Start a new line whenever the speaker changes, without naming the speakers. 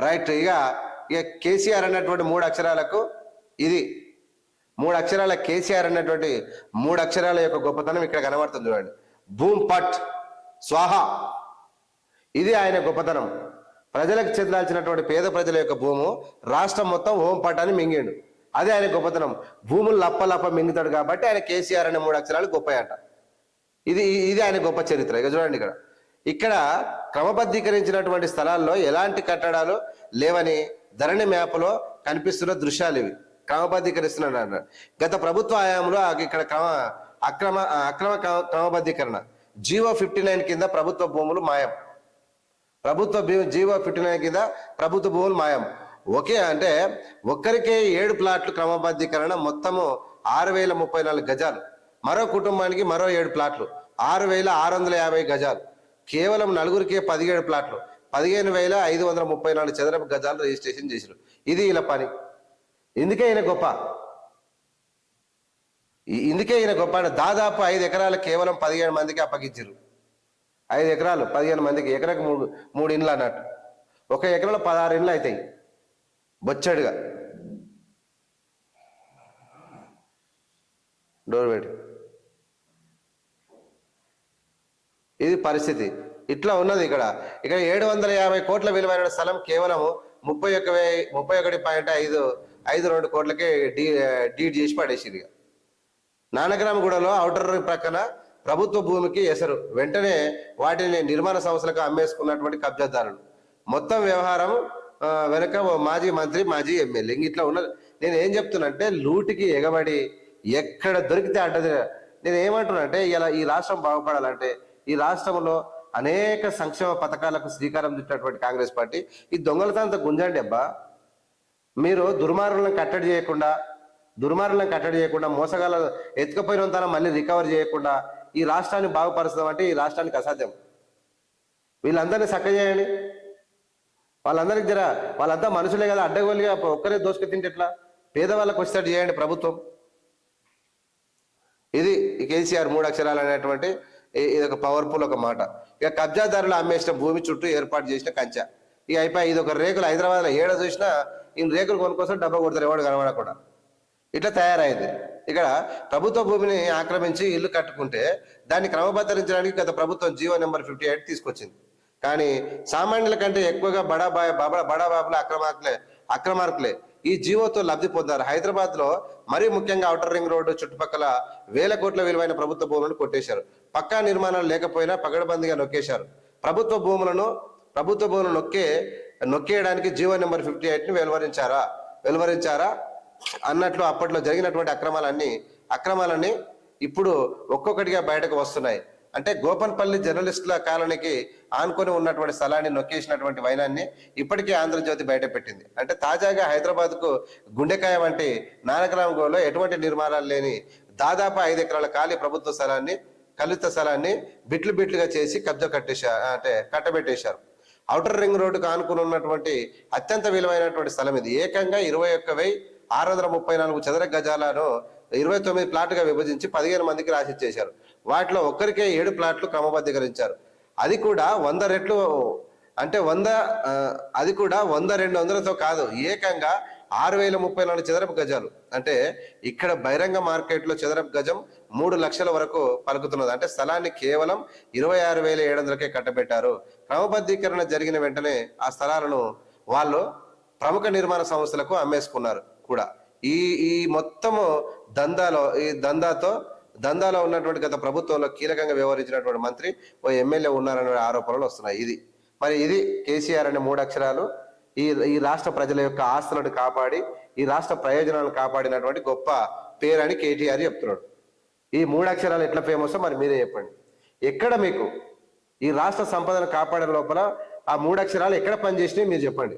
Right. ఇక ఇక కేసీఆర్ అన్నటువంటి మూడు అక్షరాలకు ఇది. మూడు అక్షరాల కేసీఆర్ అన్నటువంటి మూడు అక్షరాల యొక్క గొప్పతనం ఇక్కడ కనబడుతుంది చూడండి. భూమ్ పట్ స్వాహ. ఇది ఆయన గొప్పతనం. ప్రజలకు చెందాల్సినటువంటి పేద ప్రజల యొక్క భూము రాష్ట్రం మొత్తం ఓం అని మింగిండు. అదే ఆయన గొప్పతనం. భూములు లప్ప లప్ప మింగుతాడు కాబట్టి ఆయన కేసీఆర్ అనే మూడు అక్షరాలు గొప్పయంట. ఇది ఇది ఆయన గొప్ప చరిత్ర. ఇక చూడండి ఇక్కడ. ఇక్కడ క్రమబద్ధీకరించినటువంటి స్థలాల్లో ఎలాంటి కట్టడాలు లేవని ధరణి మ్యాప్లో కనిపిస్తున్న దృశ్యాలు ఇవి. క్రమబద్ధీకరిస్తున్నాడు అన్నాడు గత ప్రభుత్వ హయాంలో ఇక్కడ క్రమ అక్రమ అక్రమ క్రమ- క్రమబద్ధీకరణ. జీవో ఫిఫ్టీ నైన్ కింద ప్రభుత్వ భూములు మాయం. ప్రభుత్వ జీవో ఫిఫ్టీ నైన్ కింద ప్రభుత్వ భూములు మాయం. ఒకే అంటే ఒక్కరికే ఏడు ప్లాట్లు క్రమబద్ధీకరణ మొత్తము ఆరు వేల ముప్పై నాలుగు గజాలు. మరో కుటుంబానికి మరో ఏడు ప్లాట్లు. ఆరు వేల ఆరు వందల యాభై గజాలు. కేవలం నలుగురికే పదిహేడు ప్లాట్లు పదిహేను వేల ఐదు వందల ముప్పై నాలుగు చదరపు గజాలు రిజిస్ట్రేషన్ చేశారు ఇది ఇలా పని. ఇందుకే ఈయన గొప్ప. ఇందుకే ఈయన గొప్ప దాదాపు ఐదు ఎకరాలు కేవలం పదిహేను మందికి అప్పగించారు. ఐదు ఎకరాలు పదిహేను మందికి ఎకరకు మూడు మూడు ఇండ్లు అన్నట్టు. ఒక ఎకరంలో పదహారు ఇండ్లు అవుతాయి బొచ్చడుగా. డోర్ పెట్టి. ఇది పరిస్థితి. ఇట్లా ఉన్నది ఇక్కడ. ఇక్కడ ఏడు వందల యాభై కోట్ల విలువైన స్థలం కేవలం ముప్పై ఒక్క వే- ముప్పై ఒకటి పాయింట్ ఐదు ఐదు రెండు కోట్లకే డీ డీడ్ చేసి పడేసింది నానగ్రామగూడలో ఔటర్ ప్రక్కన ప్రభుత్వ భూమికి ఎసరు. వెంటనే వాటిని నిర్మాణ సంస్థలకు అమ్మేసుకున్నటువంటి కబ్జాదారులు. మొత్తం వ్యవహారం వెనుక మాజీ మంత్రి మాజీ ఎమ్మెల్యే. ఇంక ఇట్లా ఉన్నది. నేను ఏం చెప్తున్నానంటే లూటికి ఎగబడి ఎక్కడ దొరికితే అడ్డది నేను ఏమంటున్నానంటే ఇలా ఈ రాష్ట్రం బాగుపడాలంటే ఈ రాష్ట్రంలో అనేక సంక్షేమ పథకాలకు శ్రీకారం చుట్టినటువంటి కాంగ్రెస్ పార్టీ. ఈ దొంగలతో గుంజండి అబ్బా మీరు దుర్మార్గులను కట్టడి చేయకుండా దుర్మార్గులను కట్టడి చేయకుండా మోసగాల ఎత్తుకపోయిన తన మళ్ళీ రికవర్ చేయకుండా ఈ రాష్ట్రాన్ని బాగుపరుస్తాం అంటే ఈ రాష్ట్రానికి అసాధ్యం. వీళ్ళందరినీ చక్క చేయండి. వాళ్ళందరికి జర వాళ్ళంతా మనుషులే కదా అడ్డగోలుగా ఒక్కరే దోసుకు తింటే ఎట్లా? పేదవాళ్ళకు వచ్చేటట్టు చేయండి ప్రభుత్వం. ఇది కేసీఆర్ మూడు అక్షరాలు అనేటువంటి ఇది ఒక పవర్ఫుల్ ఒక మాట. ఇక కబ్జాదారులు అమ్మేసిన భూమి చుట్టూ ఏర్పాటు చేసిన కంచె. ఇక అయిపోయి ఇది ఒక రేకులు హైదరాబాద్లో ఏడ చూసినా ఈ రేకులు కొనుక్కోసం డబ్బా కొడతారు ఎవడు కనబడకుండా. ఇట్లా తయారైంది. ఇక్కడ ప్రభుత్వ భూమిని ఆక్రమించి ఇల్లు కట్టుకుంటే దాన్ని క్రమబద్ధరించడానికి గత ప్రభుత్వం జీవో నెంబర్ ఫిఫ్టీ ఎయిట్ తీసుకొచ్చింది. కానీ సామాన్యుల కంటే ఎక్కువగా బడా బాయ్ బాబా బడా బాబులు అక్రమార్కులే అక్రమార్కులే ఈ జీవోతో లబ్ధి పొందారు. హైదరాబాద్లో మరీ ముఖ్యంగా ఔటర్ రింగ్ రోడ్డు చుట్టుపక్కల వేల కోట్ల విలువైన ప్రభుత్వ భూములను కొట్టేశారు. పక్కా నిర్మాణాలు లేకపోయినా పగడబందిగా నొక్కేశారు. ప్రభుత్వ భూములను ప్రభుత్వ భూములను నొక్కే నొక్కేయడానికి జీవో నెంబర్ ఫిఫ్టీ ఎయిట్ని వెలువరించారా? వెలువరించారా? అన్నట్లు అప్పట్లో జరిగినటువంటి అక్రమాలన్నీ అక్రమాలన్నీ ఇప్పుడు ఒక్కొక్కటిగా బయటకు వస్తున్నాయి. అంటే గోపన్పల్లి జర్నలిస్టుల కాలనీకి ఆనుకొని ఉన్నటువంటి స్థలాన్ని నొక్కేసినటువంటి వైనాన్ని ఇప్పటికే ఆంధ్రజ్యోతి బయట పెట్టింది అంటే తాజాగా హైదరాబాద్కు గుండెకాయ వంటి నానక్రామ్గోలో ఎటువంటి నిర్మాణాలు లేని దాదాపు ఐదు ఎకరాల ఖాళీ ప్రభుత్వ స్థలాన్ని కలుత స్థలాన్ని బిట్లు బిట్లుగా చేసి కబ్జా కట్టేశారు అంటే కట్టబెట్టేశారు. ఔటర్ రింగ్ రోడ్డుకు ఆనుకుని ఉన్నటువంటి అత్యంత విలువైనటువంటి స్థలం ఇది. ఏకంగా ఇరవై ఒక్క వెయ్యి ఆరు వందల ముప్పై నాలుగు చదర గజాలను ఇరవై తొమ్మిది ప్లాట్లుగా విభజించి పదిహేను మందికి రాసిచ్చేశారు. వాటిలో ఒక్కరికే ఏడు ప్లాట్లు క్రమబద్ధీకరించారు. అది కూడా వంద రెట్లు అంటే వంద అది కూడా వంద రెండు వందలతో కాదు. ఏకంగా ఆరు వేల ముప్పై నాలుగు చదరపు గజాలు. అంటే ఇక్కడ బహిరంగ మార్కెట్లో చదరపు గజం మూడు లక్షల వరకు పలుకుతున్నది. అంటే స్థలాన్ని కేవలం ఇరవై ఆరు వేల ఏడు వందలకే కట్టబెట్టారు. క్రమబద్ధీకరణ జరిగిన వెంటనే ఆ స్థలాలను వాళ్ళు ప్రముఖ నిర్మాణ సంస్థలకు అమ్మేసుకున్నారు కూడా. ఈ ఈ మొత్తము దందాలో ఈ దందాతో దందాలో ఉన్నటువంటి గత ప్రభుత్వంలో కీలకంగా వ్యవహరించినటువంటి మంత్రి ఓ ఎమ్మెల్యే ఉన్నారనే ఆరోపణలు వస్తున్నాయి. ఇది మరి ఇది కేసీఆర్ అనే మూడు అక్షరాలు ఈ ఈ రాష్ట్ర ప్రజల యొక్క ఆస్తులను కాపాడి ఈ రాష్ట్ర ప్రయోజనాలను కాపాడినటువంటి గొప్ప పేరని కేటీఆర్ చెప్తున్నాడు. ఈ మూడు అక్షరాలు ఎట్లా ఫేమస్ మరి మీరే చెప్పండి. ఎక్కడ మీకు ఈ రాష్ట్ర సంపదను కాపాడే లోపల ఆ మూడు అక్షరాలు ఎక్కడ పనిచేసినాయి మీరు చెప్పండి.